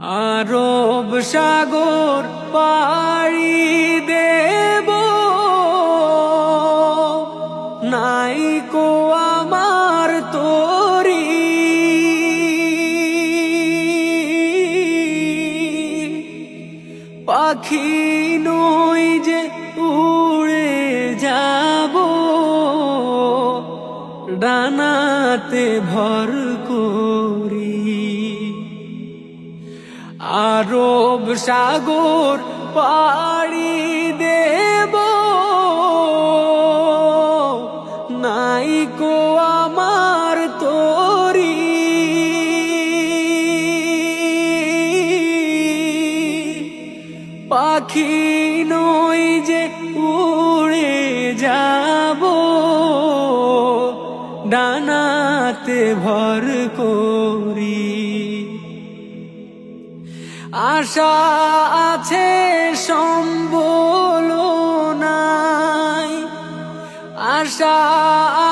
আরব সাগর পাড়ি দেব। নাই কো আমার তোরি। পাখি নই যে উড়ে যাব। ডানাতে ভর করি আরব সাগর পাড়ি দেব। নাই কো আমার তোরি। পাখি নই যে উড়ে যাব। ডানাতে ভর করি। আশা আছে, সম্বল নাই। আশা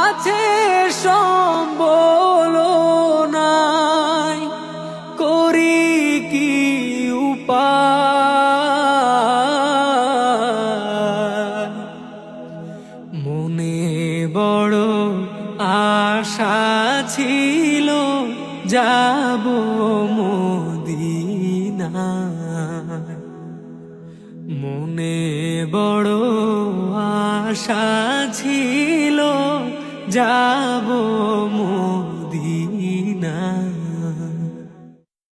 আছে, সম্বল নাই। করি কি উপায়? মনে বড় আশা ছিল, যাব মনে বড় আশা ছিল যাব মদিনা